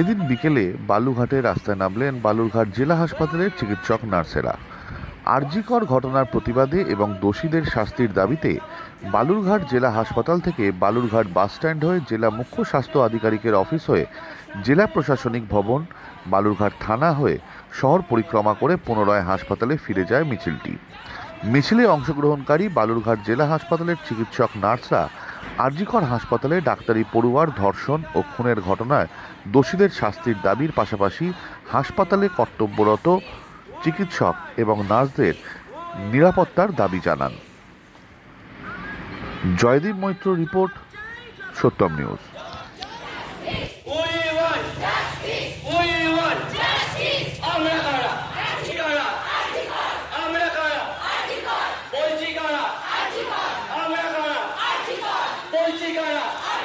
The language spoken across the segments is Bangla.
এদিন বিকেলে বালুঘাটে রাস্তায় নামলেন বালুরঘাট জেলা হাসপাতালের চিকিৎসক নার্সেরা। আরজিকর ঘটনার প্রতিবাদে এবং দোষীদের শাস্তির দাবিতে বালুরঘাট জেলা হাসপাতাল থেকে বালুরঘাট বাসস্ট্যান্ড হয়ে জেলা মুখ্য স্বাস্থ্য আধিকারিকের অফিস হয়ে জেলা প্রশাসনিক ভবন, বালুরঘাট থানা হয়ে শহর পরিক্রমা করে পুনরায় হাসপাতালে ফিরে যায় মিছিলটি। মিছিলে অংশগ্রহণকারী বালুরঘাট জেলা হাসপাতালের চিকিৎসক নার্সরা আরজিকর হাসপাতালে ডাক্তারি পড়ুয়ার ধর্ষণ ও খুনের ঘটনায় দোষীদের শাস্তির দাবির পাশাপাশি হাসপাতালে কর্তব্যরত চিকিৎসক এবং নার্সদের নিরাপত্তার দাবি জানান। Joydeep Maitra report, Satyam news.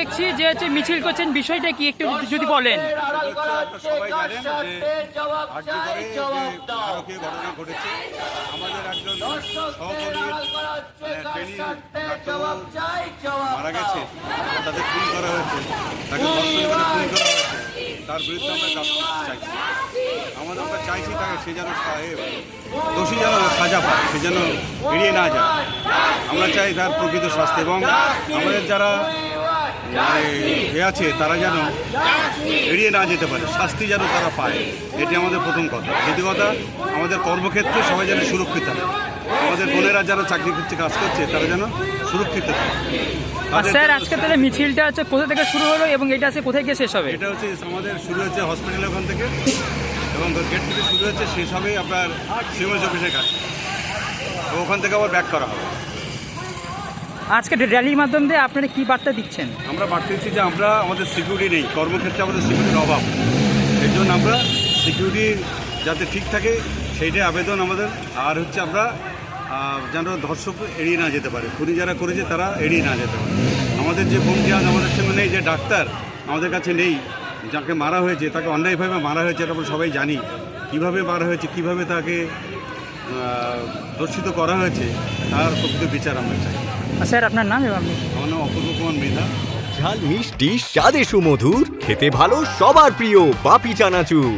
দেখছি যে হচ্ছে মিছিল করছেন, বিষয়টা কি একটু যদি বলেন। সবাই ঘটনা ঘটেছে আমাদের মারা গেছে তাদের তার বিরুদ্ধে আমরা চাইছি আমাদের আমরা চাইছি তাকে সে যেন দোষী যেন সাজা পায় সে যেন এড়িয়ে না যায় আমরা চাই তার প্রকৃত শাস্তি এবং আমাদের যারা এ আছে? তারা যেন এড়িয়ে না যেতে পারে। শাস্তি যেন তারা পায়। এটি আমাদের প্রথম কথা। দ্বিতীয় কথা আমাদের কর্মক্ষেত্রে সবাই যেন সুরক্ষিত থাকে। আমাদের বোনেরা যারা চাকরি করছে কাজ করছে তারা যেন সুরক্ষিত থাকে। আর স্যার আজকে তাহলে মিছিলটা হচ্ছে কোথা থেকে শুরু হলো এবং এটা আছে কোথায় গিয়ে শেষ হবে? এটা হচ্ছে আমাদের শুরু হচ্ছে হসপিটাল ওখান থেকে এবং গেট থেকে শুরু হচ্ছে শেষ হবে আপনার সিএমএস অফিসের কাছে। ওখান থেকে আবার ব্যাক করা হবে। আজকে র্যালির মাধ্যম দিয়ে আপনারা কি বার্তা দিচ্ছেন? আমরা বার্তা দিচ্ছি যে আমরা আমাদের সিকিউরিটি নেই, কর্মক্ষেত্রে আমাদের সিকিউরিটির অভাব। এই জন্য আমরা সিকিউরিটি যাতে ঠিক থাকে, সেইটাই আবেদন আমাদের। আর হচ্ছে আমরা যেন ধর্ষক এড়িয়ে না যেতে পারে। খুনি যারা করেছে তারা এড়িয়ে না যেতে পারে। আমাদের যে বোনটি আজ আমাদের সঙ্গে নেই, যে ডাক্তার, আমাদের কাছে নেই, যাকে মারা হয়েছে, তাকে অন্যায়ভাবে মারা হয়েছে, এটা আমরা সবাই জানি। কীভাবে মারা হয়েছে, কীভাবে তাকে ধর্ষিত করা হয়েছে তার প্রকৃত বিচার আমরা চাই। আর স্যার আপনার নাম এবং আপনি? আমার নাম অপূর্ব কুমার মৃধা। ঝাল মিষ্টি স্বাদে সুমধুর খেতে ভালো সবার প্রিয় বাপি চানাচুর।